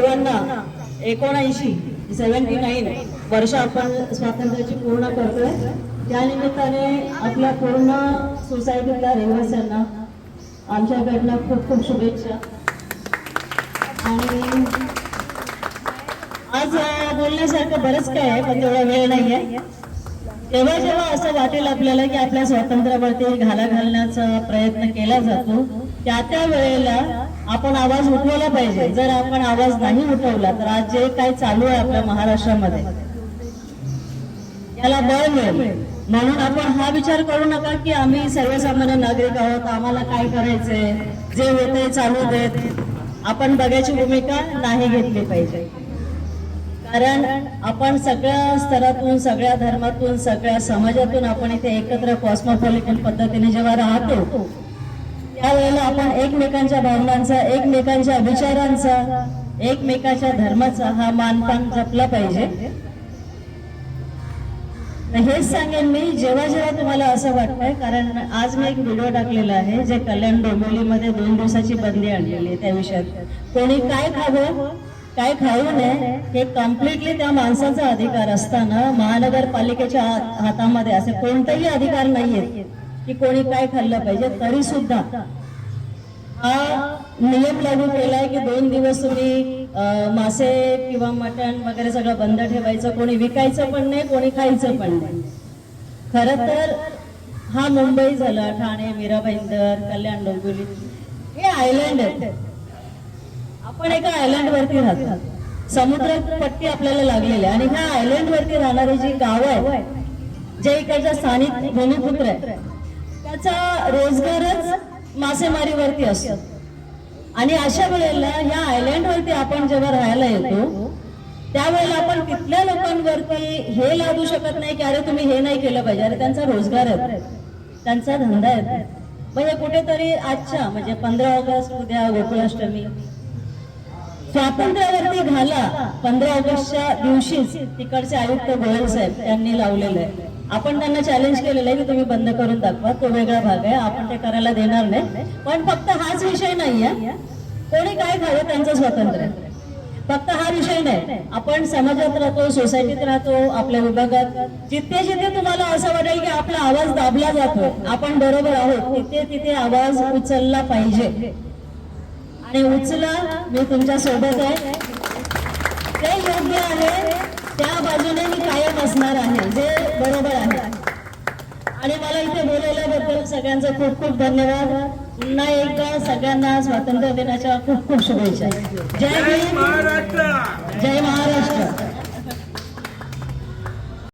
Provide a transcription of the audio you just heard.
सर्वांना एकोणऐंशी seventy nine वर्ष आपण स्वातंत्र्याची पूर्ण करतोय. त्या निमित्ताने आपल्या पूर्ण सोसायटीतल्या रहिवाशांना आमच्याकडनं खूप खूप शुभेच्छा. आणि आज बोलण्यासारखं बरंच काय आहे पण तेवढा वेळ नाही आहे तेव्हा जेव्हा असं वाटेल आपल्याला की आपल्या स्वातंत्र्यावरती घाला घालण्याचा प्रयत्न केला जातो त्या त्या वेळेला आपण आवाज उठवला पाहिजे. जर आपण आवाज नाही उठवला तर आज जे काही चालू आहे आपल्या महाराष्ट्रामध्ये याला बळ मिळेल. म्हणून आपण हा विचार करू नका की आम्ही सर्वसामान्य नागरिक आहोत आम्हाला काय करायचंय जे होते चालू देत. आपण बघायची भूमिका नाही घेतली पाहिजे. कारण आपण सगळ्या स्तरातून सगळ्या धर्मातून सगळ्या समाजातून आपण इथे एकत्र कॉस्मोपॉलिटन पद्धतीने जेव्हा राहतो त्यावेळेला आपण एकमेकांच्या भावनांचा एकमेकांच्या विचारांचा एकमेकाच्या धर्माचा हा मानपान जपला पाहिजे. हेच सांगेन मी जेव्हा जेव्हा तुम्हाला असं वाटतंय कारण आज मी एक व्हिडिओ टाकलेला आहे जे कल्याण डोंबिवलीमध्ये दोन दिवसाची बदली आणलेली आहे त्या विषयात. कोणी काय खावं? काय खाऊ नये हे कम्प्लिटली त्या माणसाचा अधिकार असताना महानगरपालिकेच्या हात- हातामध्ये असे कोणतेही अधिकार नाहीये की कोणी काय खाल्लं पाहिजे तरी सुद्धा. हा नियम लागू केलाय की दोन दिवस तुम्ही मासे किंवा मटण वगैरे सगळं बंद ठेवायचं कोणी विकायचं पण नाही कोणी खायचं पण नाही. खर तर हा मुंबई झाला ठाणे मीरा भाईंदर कल्याण डोंबिवली हे आयलंड आहेत. आपण एका आयलंड वरती राहतो. समुद्र पट्टी आपल्याला लागलेली आहे. आणि ह्या आयलंड वरती राहणारी जी गाव आहे जे इकडच्या स्थानिक भूमिपुत्र आहे त्याचा रोजगारच मासेमारीवरती असतो. आणि अशा वेळेला ह्या आयलंड वरती आपण जेव्हा राहायला येतो त्यावेळेला आपण तिथल्या लोकांवरती हे लादू शकत नाही की अरे तुम्ही हे नाही केलं पाहिजे. अरे त्यांचा रोजगार आहे. त्यांचा धंदा आहे. म्हणजे कुठेतरी आजच्या म्हणजे पंधरा ऑगस्ट उद्या गोकुळाष्टमी स्वातंत्र्यावरती घाला. पंधरा ऑगस्टच्या दिवशीच तिकडचे आयुक्त गोयल साहेब त्यांनी लावलेलं आहे. आपण त्यांना चॅलेंज केलेलं आहे की तुम्ही बंद करून दाखवा. तो वेगळा भाग आहे. आपण ते करायला देणार नाही. पण फक्त हाच विषय नाहीये. कोणी काय खावं त्यांचं स्वातंत्र्य. आहे. फक्त हा विषय नाही. आपण समाजात राहतो सोसायटीत राहतो आपल्या विभागात. जिथे जिथे तुम्हाला असं वाटेल की आपला आवाज दाबला जातो आपण बरोबर आहोत तिथे तिथे आवाज उचलला पाहिजे. आणि उचल मी तुमच्यासोबत आहे. ते योग्य आहे त्या बाजूने मी कायम असणार आहे जे बरोबर आहे. आणि मला इथे बोलवल्याबद्दल सगळ्यांचं खूप खूप धन्यवाद. पुन्हा एकदा सगळ्यांना स्वातंत्र्य दिनाच्या खूप खूप शुभेच्छा. जय महाराष्ट्र. जय महाराष्ट्र.